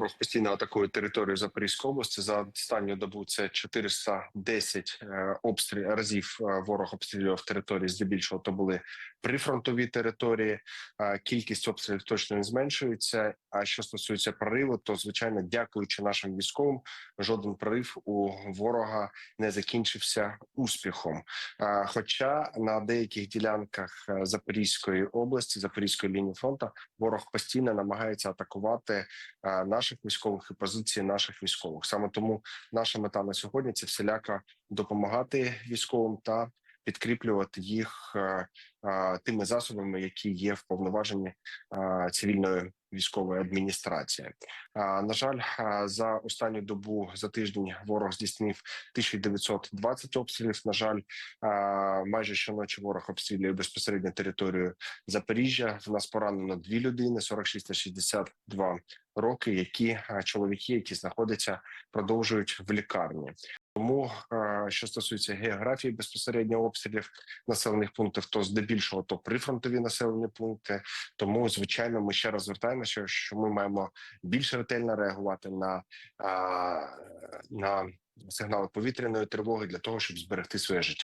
Ворог постійно атакує територію Запорізької області. За останню добу це 410 е, обстріл разів. е, Ворог обстрілював території. Здебільшого то були прифронтові території. Е, Кількість обстрілів точно не зменшується. А що стосується прориву, то звичайно, дякуючи нашим військовим, жоден прорив у ворога не закінчився успіхом. Хоча на деяких ділянках Запорізької області, Запорізької лінії фронту, ворог постійно намагається атакувати е, наших військових і позиції наших військових. Саме тому наша мета на сьогодні це всіляка допомагати військовим та підкріплювати їх е, е, тими засобами, які є в повноваженні е, цивільної військової адміністрації. На жаль, за останню добу за тиждень ворог здійснив 1920 обстрілів. На жаль, майже щоночі ворог обстрілює безпосередньо територію Запоріжжя. В нас поранено дві людини 46 та 62 роки, які чоловіки, які знаходяться, продовжують в лікарні. Тому е, що стосується географії безпосередньо обстрілів населених пунктів, то здебільшого то прифронтові населені пункти. Тому звичайно, ми ще раз звертаємося, що ми маємо більш ретельно реагувати на, на сигнали повітряної тривоги для того, щоб зберегти своє життя.